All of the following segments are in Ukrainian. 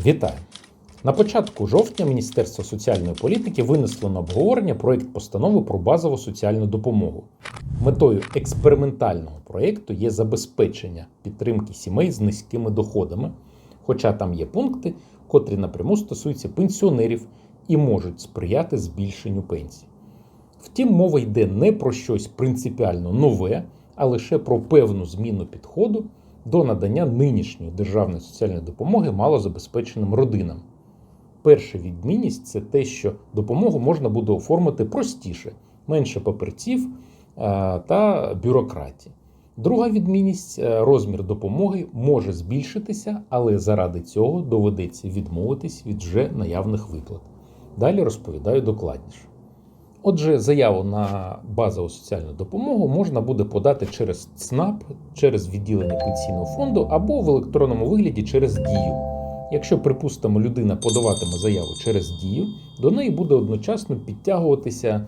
Вітаю! На початку жовтня Міністерство соціальної політики винесло на обговорення проєкт постанови про базову соціальну допомогу. Метою експериментального проєкту є забезпечення підтримки сімей з низькими доходами, хоча там є пункти, котрі напряму стосуються пенсіонерів і можуть сприяти збільшенню пенсій. Втім, мова йде не про щось принципіально нове, а лише про певну зміну підходу до надання нинішньої державної соціальної допомоги малозабезпеченим родинам. Перша відмінність це те, що допомогу можна буде оформити простіше, менше паперців та бюрократії. Друга відмінність е, розмір допомоги може збільшитися, але заради цього доведеться відмовитись від вже наявних виплат. Далі розповідаю докладніше. Отже, заяву на базову соціальну допомогу можна буде подати через ЦНАП, через відділення пенсійного фонду або в електронному вигляді через дію. Якщо, припустимо, людина подаватиме заяву через дію, до неї буде одночасно підтягуватися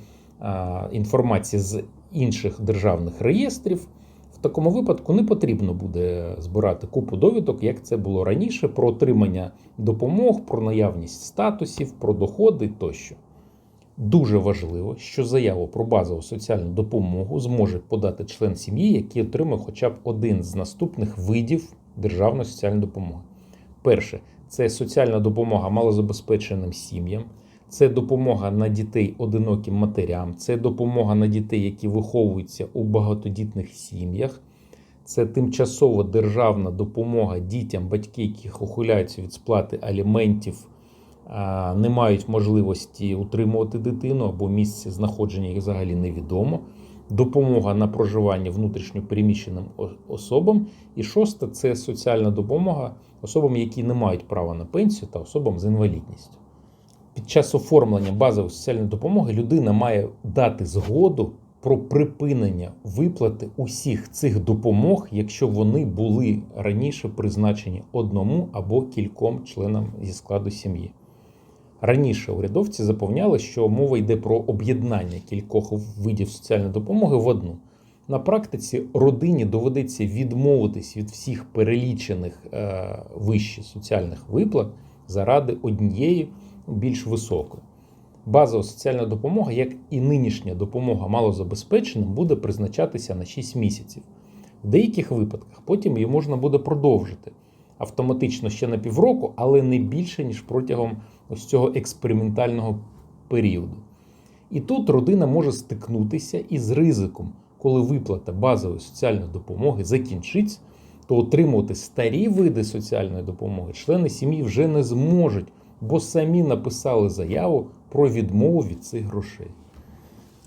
інформація з інших державних реєстрів. В такому випадку не потрібно буде збирати купу довідок, як це було раніше, про отримання допомог, про наявність статусів, про доходи тощо. Дуже важливо, що заяву про базову соціальну допомогу зможе подати член сім'ї, який отримує хоча б один з наступних видів державної соціальної допомоги. Перше це соціальна допомога малозабезпеченим сім'ям, це допомога на дітей одиноким матерям, це допомога на дітей, які виховуються у багатодітних сім'ях. Це тимчасова державна допомога дітям, батьки, яких ухиляються від сплати аліментів, не мають можливості утримувати дитину або місце знаходження їх взагалі невідомо. Допомога на проживання внутрішньо переміщеним особам. І шосте це соціальна допомога особам, які не мають права на пенсію та особам з інвалідністю. Під час оформлення базової соціальної допомоги людина має дати згоду про припинення виплати усіх цих допомог, якщо вони були раніше призначені одному або кільком членам зі складу сім'ї. Раніше урядовці запевняли, що мова йде про об'єднання кількох видів соціальної допомоги в одну. На практиці родині доведеться відмовитись від всіх перелічених е, вище соціальних виплат заради однієї більш високої. Базова соціальна допомога, як і нинішня допомога малозабезпеченим, буде призначатися на 6 місяців. В деяких випадках потім її можна буде продовжити автоматично ще на півроку, але не більше, ніж протягом ось цього експериментального періоду. І тут родина може стикнутися із ризиком, коли виплата базової соціальної допомоги закінчиться, то отримувати старі види соціальної допомоги члени сім'ї вже не зможуть, бо самі написали заяву про відмову від цих грошей.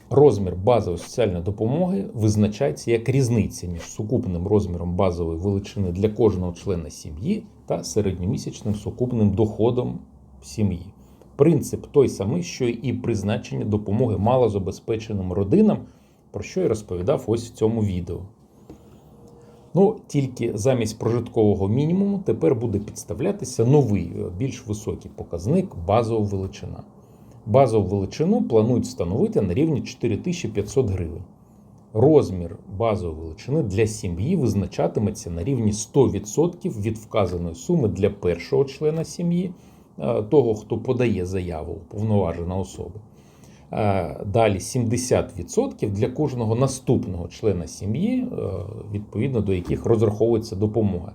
Розмір базової соціальної допомоги визначається як різниця між сукупним розміром базової величини для кожного члена сім'ї та середньомісячним сукупним доходом сім'ї. Принцип той самий, що і призначення допомоги малозабезпеченим родинам, про що я розповідав ось в цьому відео. Ну, тільки замість прожиткового мінімуму тепер буде підставлятися новий, більш високий показник базова величина. Базову величину планують встановити на рівні 4500 гривень. Розмір базової величини для сім'ї визначатиметься на рівні 100% від вказаної суми для першого члена сім'ї, е, того, хто подає заяву, повноважена особа. Е, Далі 70% для кожного наступного члена сім'ї, е, відповідно до яких розраховується допомога.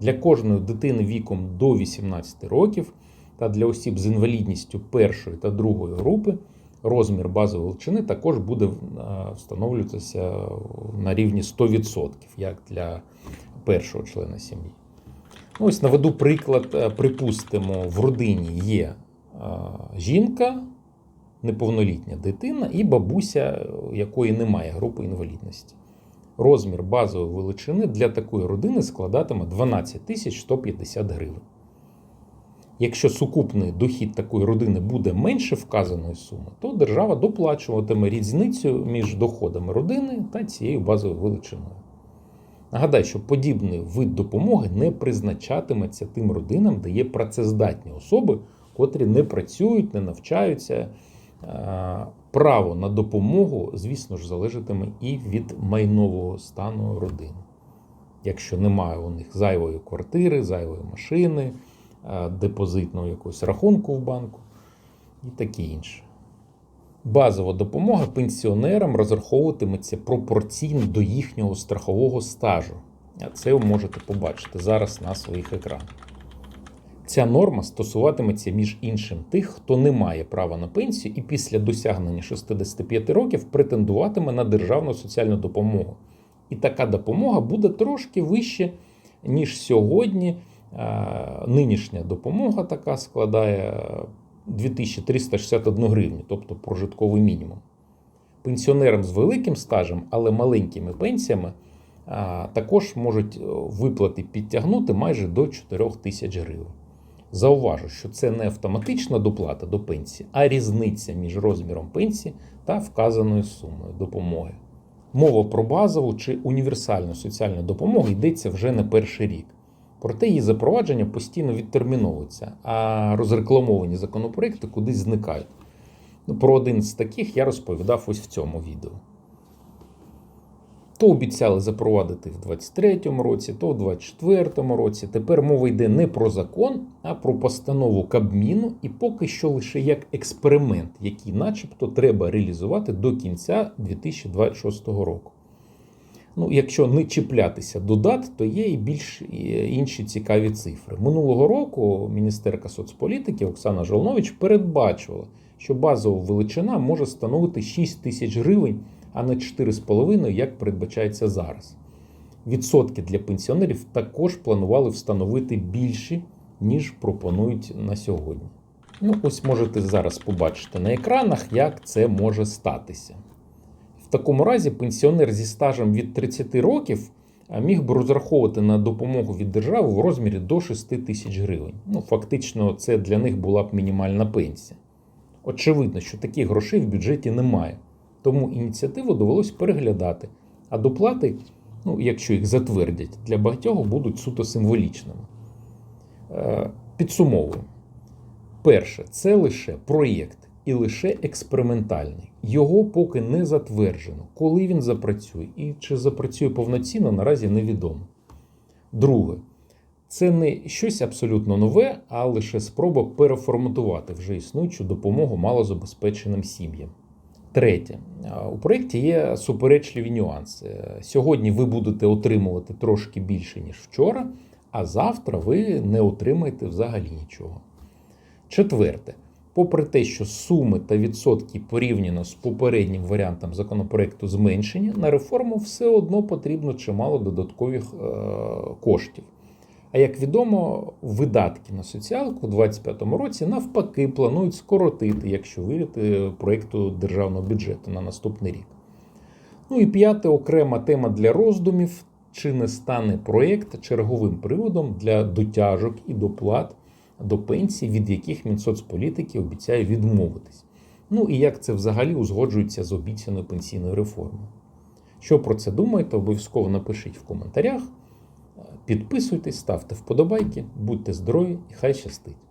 Для кожної дитини віком до 18 років та для осіб з інвалідністю першої та другої групи розмір базової величини також буде е, встановлюватися на рівні 100%, як для першого члена сім'ї. Ось наведу приклад. Е, Припустимо, в родині є е, жінка, неповнолітня дитина і бабуся, якої немає групи інвалідності. Розмір базової величини для такої родини складатиме 12 150 гривень. Якщо сукупний дохід такої родини буде менше вказаної суми, то держава доплачуватиме різницю між доходами родини та цією базовою величиною. Нагадаю, що подібний вид допомоги не призначатиметься тим родинам, де є працездатні особи, котрі не працюють, не навчаються. Е, Право на допомогу, звісно ж, залежатиме і від майнового стану родини. Якщо немає у них зайвої квартири, зайвої машини, е, депозитного якогось рахунку в банку і таке інше. Базова допомога пенсіонерам розраховуватиметься пропорційно до їхнього страхового стажу. А це ви можете побачити зараз на своїх екранах. Ця норма стосуватиметься між іншим тих, хто не має права на пенсію і після досягнення 65 років претендуватиме на державну соціальну допомогу. І така допомога буде трошки вище, ніж сьогодні. Е, Нинішня допомога така складає 2361 гривню, тобто прожитковий мінімум. Пенсіонерам з великим стажем, але маленькими пенсіями також можуть е, виплати підтягнути майже до 4 тисяч гривень. Зауважу, що це не автоматична доплата до пенсії, а різниця між розміром пенсії та вказаною сумою допомоги. Мова про базову чи універсальну соціальну допомогу йдеться вже не перший рік. Проте її запровадження постійно відтерміновується, а розрекламовані законопроекти кудись зникають. Ну, Про один з таких я розповідав ось в цьому відео. То обіцяли запровадити в 23-му році, то в 24-му році. Тепер мова йде не про закон, а про постанову Кабміну, і поки що лише як експеримент, який, начебто, треба реалізувати до кінця 2026 року. Ну, якщо не чіплятися до дат, то є і більш інші цікаві цифри. Минулого року міністерка соцполітики Оксана Жолнович передбачувала, що базова величина може становити 6 тисяч гривень, а не 4,5, як передбачається зараз. Відсотки для пенсіонерів також планували встановити більші, ніж пропонують на сьогодні. Ну, ось можете зараз побачити на екранах, як це може статися. В такому разі пенсіонер зі стажем від 30 років міг би розраховувати на допомогу від держави в розмірі до 6 тисяч гривень. Ну, фактично, це для них була б мінімальна пенсія. Очевидно, що таких грошей в бюджеті немає, тому ініціативу довелось переглядати. А доплати, ну, якщо їх затвердять, для багатьох будуть суто символічними. Е, Підсумовуємо. Перше, це лише проєкт і лише експериментальний. Його поки не затверджено. Коли він запрацює і чи запрацює повноцінно, наразі невідомо. Друге, це не щось абсолютно нове, а лише спроба переформатувати вже існуючу допомогу малозабезпеченим сім'ям. Третє, у проєкті є суперечливі нюанси. Сьогодні ви будете отримувати трошки більше, ніж вчора, а завтра ви не отримаєте взагалі нічого. Четверте, попри те, що суми та відсотки порівняно з попереднім варіантом законопроекту зменшені, на реформу все одно потрібно чимало додаткових е, коштів. А як відомо, видатки на соціалку у 2025 році навпаки планують скоротити, якщо вірити проєкту державного бюджету на наступний рік. Ну і п'яте окрема тема для роздумів: чи не стане проєкт черговим приводом для дотяжок і доплат до пенсій, від яких Мінсоцполітики обіцяє відмовитись. Ну і як це взагалі узгоджується з обіцяною пенсійною реформою. Що про це думаєте, обов'язково напишіть в коментарях. Підписуйтесь, ставте вподобайки, будьте здорові і хай щастить!